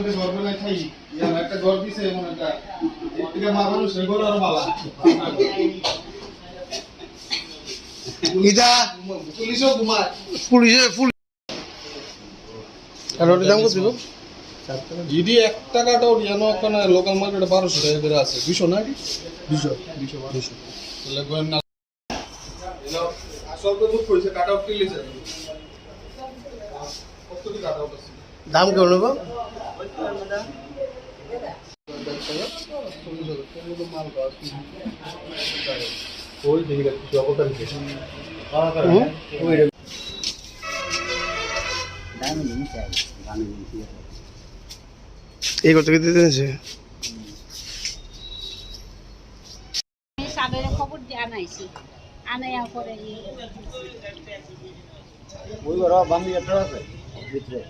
যদি জ্বর বেলায় খাই ইয়ার একটা জ্বর দিছে এমন একটা এর থেকে মা মানুষ এগুলো আর বালা ইটা পুলিশও ঘুমায়। পুলিশে পুলিশ আর ওটার দাম কত ছিল জিডি এক টাকাটাও ইয়ানো ওখানে লোকাল মার্কেটে বারোশো টাকা করে আছে। দুশো না কি? দুশো। দুশো বারোশো। তাহলে গোয়েন না আসল তো দুঃখ হয়েছে কাট কিলেছে আছে? দাম কেমন এই কত কেজি দিতেছে সাবের খবর দিয়ে আনাইছি। আনাইয়া পরে ওই ঘর বান্ধি আছে ভিতরে।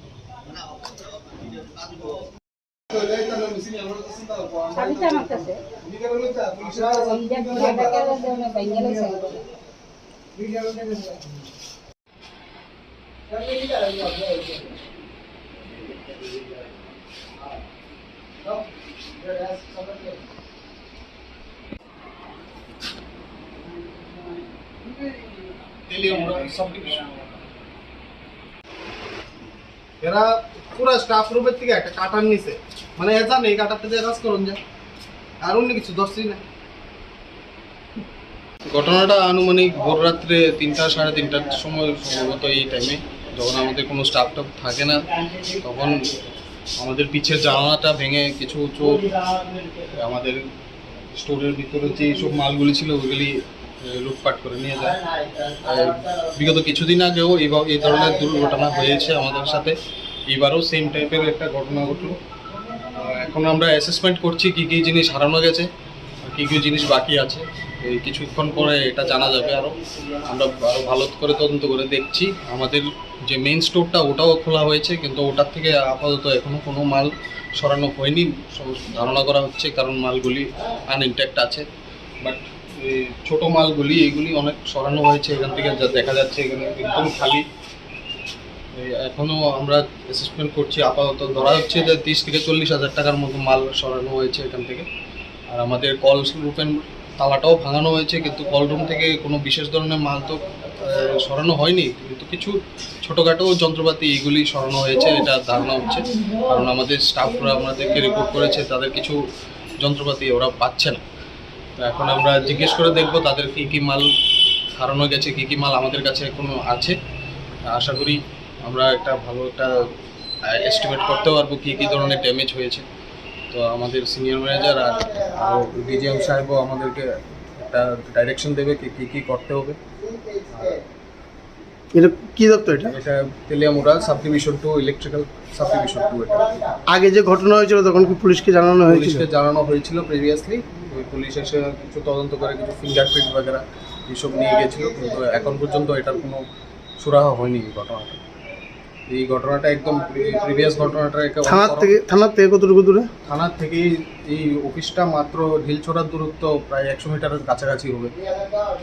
সাবিতা আমার কাছে এরা পুরো স্টাফ রুমের থেকে একটা কাটার নিছে মানে এ জানে, এই কাটার থেকে কাজ করুন যা আর অন্য কিছু দর্শই না। ঘটনাটা আনুমানিক ভোর রাত্রে তিনটা, সাড়ে তিনটার সময় সম্ভবত এই টাইমে যখন আমাদের কোনো স্টাফ টাফ থাকে না, তখন আমাদের পিছের জানালাটা ভেঙে কিছু চোর আমাদের স্টোরের ভিতরে যে সব মালগুলি ছিল ওইগুলি লুটপাট করে নিয়ে যায়। বিগত কিছুদিন আগেও এই ধরনের দুর্ঘটনা হয়েছে আমাদের সাথে। এবারও সেম টাইপের একটা ঘটনা ঘটলো। এখন আমরা অ্যাসেসমেন্ট করছি কী কী জিনিস হারানো গেছে, কী কী জিনিস বাকি আছে। এই কিছুক্ষণ পরে এটা জানা যাবে আরও আমরা আরও ভালো করে তদন্ত করে দেখছি। আমাদের যে মেইন স্টোরটা ওটাও খোলা হয়েছে, কিন্তু ওটার থেকে আপাতত এখনও কোনো মাল সরানো হয়নি। ধারণা করা হচ্ছে কারণ মালগুলি আনইনট্যাক্ট আছে। বাট ছোট মালগুলি, এইগুলি অনেক সরানো হয়েছে এখান থেকে, যা দেখা যাচ্ছে এখানে। একদম খালি এই, এখনও আমরা অ্যাসেসমেন্ট করছি, আপাতত ধরা হচ্ছে যে তিরিশ থেকে চল্লিশ হাজার টাকার মতো মাল সরানো হয়েছে এখান থেকে। আর আমাদের কল রুপেন তালাটাও ভাঙানো হয়েছে, কিন্তু কল রুম থেকে কোনো বিশেষ ধরনের মাল তো সরানো হয়নি। কিন্তু কিছু ছোটোখাটো যন্ত্রপাতি এগুলি সরানো হয়েছে, এটা ধারণা হচ্ছে। কারণ আমাদের স্টাফরা আমাদেরকে রিপোর্ট করেছে, তাদের কিছু যন্ত্রপাতি ওরা পাচ্ছে না। তো এখন আমরা জিজ্ঞেস করে দেখব তাদের কী কী মাল হারানো গেছে, কী কী মাল আমাদের কাছে এখনও আছে। আশা করি আমরা একটা ভালো একটা এস্টিমেট করতে পারব কী কী ধরনের ড্যামেজ হয়েছে। তো আমাদের সিনিয়র ম্যানেজার আর ডিজিএম সাহেবও আমাদেরকে একটা ডাইরেকশন দেবে কি কী কী করতে হবে। এটা কি দপ্তর এটা? এটা Teliamura sub division two electrical sub division two এটা। আগে যে ঘটনা হয়েছিল তখন কি পুলিশকে জানানো হয়েছিল? পুলিশকে জানানো হয়েছিল প্রিভিয়াসলি ওই পুলিশ এসে কিছু তদন্ত করে কিছু ফিঙ্গারপ্রিন্ট বাগেরা এইসব নিয়ে গেছিল। কিন্তু এখন পর্যন্ত এটার কোনো সুরাহা হয়নি ঘটনাটা। এই ঘটনাটা একদম প্রিভিয়াস ঘটনাটা একদম থানার থেকে থানার থেকে কতটুকু দূরে? থানার থেকে এই অফিসটা মাত্র ঢিলছোড়ার দূরত্ব প্রায় একশো মিটারের কাছাকাছি হবে।